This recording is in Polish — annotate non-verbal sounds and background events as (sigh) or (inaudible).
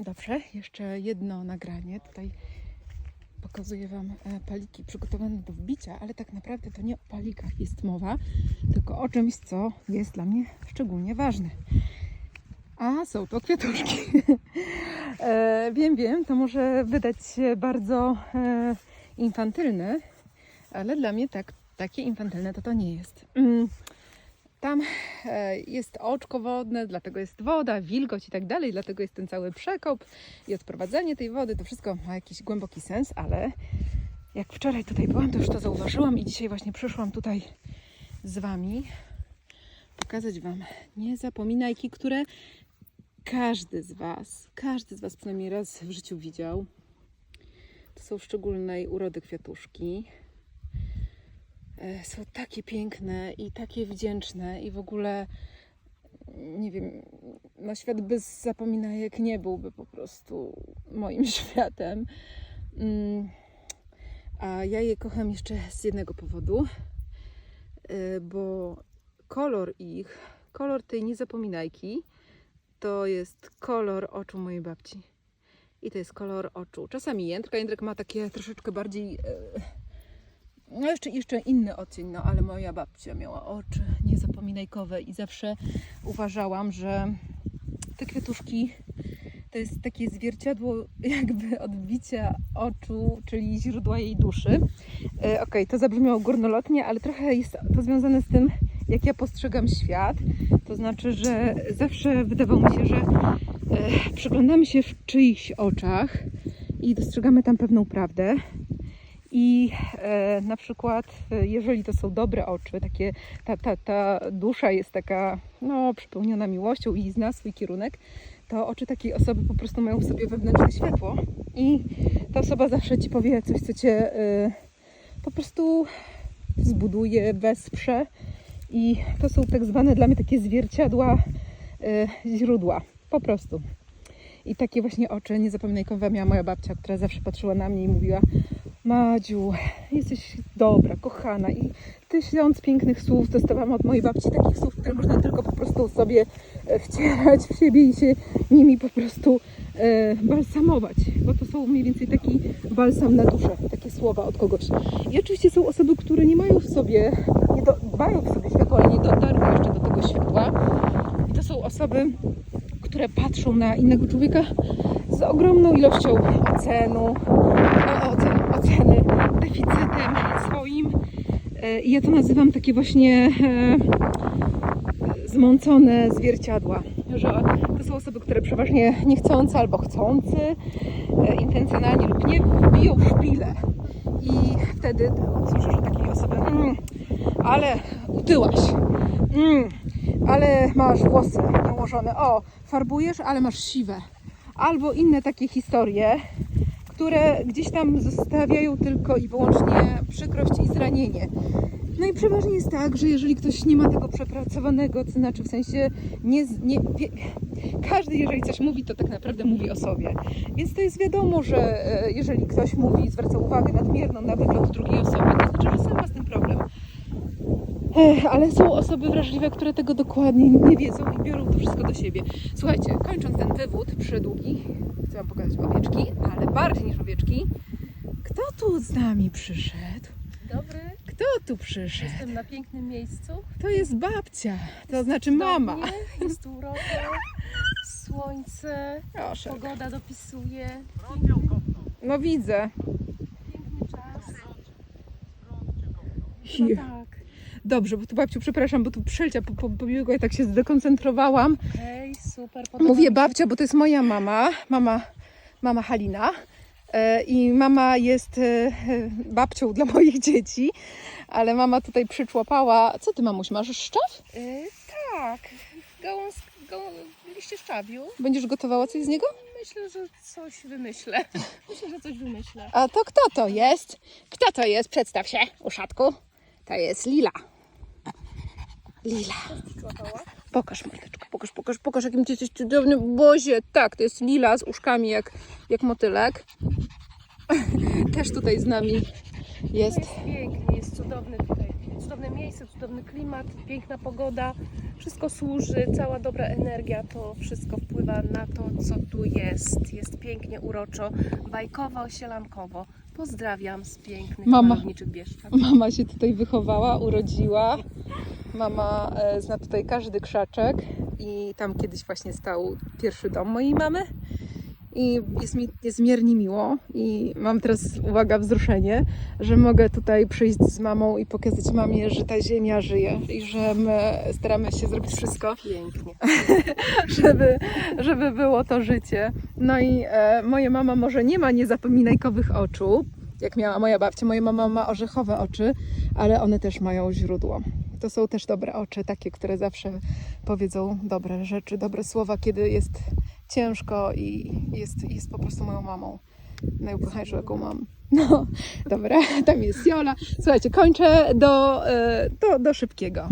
Dobrze, jeszcze jedno nagranie. Tutaj pokazuję Wam e, paliki przygotowane do wbicia, ale tak naprawdę to nie o palikach jest mowa, tylko o czymś, co jest dla mnie szczególnie ważne. A są to kwiatuszki. (laughs) e, wiem, wiem, to może wydać się bardzo e, infantylne, ale dla mnie tak, takie infantylne to to nie jest. Mm. Tam e, jest oczko wodne, dlatego jest woda, wilgoć i tak dalej, dlatego jest ten cały przekop i odprowadzenie tej wody. To wszystko ma jakiś głęboki sens, ale jak wczoraj tutaj byłam, to już to zauważyłam i dzisiaj właśnie przyszłam tutaj z Wami pokazać Wam niezapominajki, które każdy z Was, każdy z Was przynajmniej raz w życiu widział. To są szczególnej urody kwiatuszki. E, Są takie piękne i takie wdzięczne i w ogóle nie wiem, no świat bez zapominajek nie byłby po prostu moim (laughs) światem. Mm, A ja je kocham jeszcze z jednego powodu, e, bo kolor ich, kolor tej niezapominajki to jest kolor oczu mojej babci. I to jest kolor oczu. Czasami Jędrka. Jędrek ma takie troszeczkę bardziej e, no jeszcze, jeszcze inny odcień, no ale moja babcia miała oczy niezapominajkowe i zawsze uważałam, że te kwiatuszki to jest takie zwierciadło (laughs) jakby odbicia oczu, czyli źródła jej duszy. E, Okej, to zabrzmiało górnolotnie, ale trochę jest to związane z tym, jak ja postrzegam świat. To znaczy, że zawsze wydawało mi się, że e, przyglądamy się w czyichś oczach i dostrzegamy tam pewną prawdę. I e, na przykład, e, jeżeli to są dobre oczy, takie, ta, ta, ta dusza jest taka no, przepełniona miłością i zna swój kierunek, to oczy takiej osoby po prostu mają w sobie wewnętrzne światło. I ta osoba zawsze ci powie coś, co cię e, po prostu zbuduje, wesprze. I to są tak zwane dla mnie takie zwierciadła e, źródła. Po prostu. I takie właśnie oczy niezapominajkowe miała moja babcia, która zawsze patrzyła na mnie i mówiła Madziu, jesteś dobra, kochana i tysiąc pięknych słów dostawałam od mojej babci, takich słów, które można tylko po prostu sobie e, wcierać w siebie i się nimi po prostu e, balsamować, bo to są mniej więcej taki balsam na duszę, takie słowa od kogoś. I oczywiście są osoby, które nie mają w sobie, nie do, mają w sobie światło, ale nie dotarły jeszcze do tego światła. I to są osoby, które patrzą na innego człowieka z ogromną ilością ocenu, ocen, oceny, deficytem swoim. E, ja to nazywam takie właśnie e, zmącone zwierciadła, że to są osoby, które przeważnie niechcące albo chcący, e, intencjonalnie lub nie, biją szpile. I wtedy słyszysz od takiej osoby, mm, ale utyłaś, mm, ale masz włosy nałożone, o, farbujesz, ale masz siwe. Albo inne takie historie, które gdzieś tam zostawiają tylko i wyłącznie przykrość i zranienie. No i przeważnie jest tak, że jeżeli ktoś nie ma tego przepracowanego, to znaczy w sensie nie, nie wie, każdy jeżeli coś mówi, to tak naprawdę mówi o sobie. Więc to jest wiadomo, że e, jeżeli ktoś mówi, zwraca uwagę nadmierną na wygląd drugiej osoby, to znaczy, że sam ma z tym problem. Ech, ale są osoby wrażliwe, które tego dokładnie nie wiedzą i biorą wszystko do siebie. Słuchajcie, kończąc ten wywód przydługi, chcę Wam pokazać owieczki, ale bardziej niż owieczki, kto tu z nami przyszedł? Dobry, Kto tu przyszedł? jestem na pięknym miejscu. To jest babcia, to znaczy mama. Cudownie, Jest uroda, słońce, Proszę. pogoda dopisuje. No widzę. Piękny czas. No tak. Dobrze, bo tu babciu, przepraszam, bo tu przelcia po, po, pobiegła i tak się zdekoncentrowałam. Hej, super. podoba Mówię babcia, bo to jest moja mama, mama, mama Halina. E, I mama jest e, e, babcią dla moich dzieci, ale mama tutaj przyczłapała. Co ty, mamuś, masz szczaw? Y, tak, gałąz, gał, liście szczawiu. Będziesz gotowała coś z niego? Myślę, że coś wymyślę. (laughs) Myślę, że coś wymyślę. A to kto to jest? Kto to jest? Przedstaw się, uszatku. To jest Lila. Lila. Pokaż mordeczko, pokaż, pokaż, pokaż, jakim ty jesteś cudownym bozie. Tak, to jest Lila z uszkami jak, jak motylek. (laughs) Też tutaj z nami jest. Jest pięknie, jest cudowny tutaj cudowne miejsce, cudowny klimat, piękna pogoda. Wszystko służy, cała dobra energia, to wszystko wpływa na to, co tu jest. Jest pięknie, uroczo, bajkowo, sielankowo. Pozdrawiam z pięknych, Mama. malowniczych Bieszczad. Mama się tutaj wychowała, urodziła. Mama e, zna tutaj każdy krzaczek i tam kiedyś właśnie stał pierwszy dom mojej mamy. I jest mi niezmiernie miło i mam teraz, uwaga, wzruszenie, że mogę tutaj przyjść z mamą i pokazać mamie, że ta ziemia żyje i że my staramy się zrobić wszystko, Pięknie. (laughs) żeby, żeby było to życie. No i e, moja mama może nie ma niezapominajkowych oczu, jak miała moja babcia. Moja mama ma orzechowe oczy, ale one też mają źródło. To są też dobre oczy, takie, które zawsze powiedzą dobre rzeczy, dobre słowa, kiedy jest ciężko i jest, jest po prostu moją mamą. Najukochańszą, jaką mam. (laughs) No, dobra, tam jest Jola. Słuchajcie, kończę do, e, do, do szybkiego.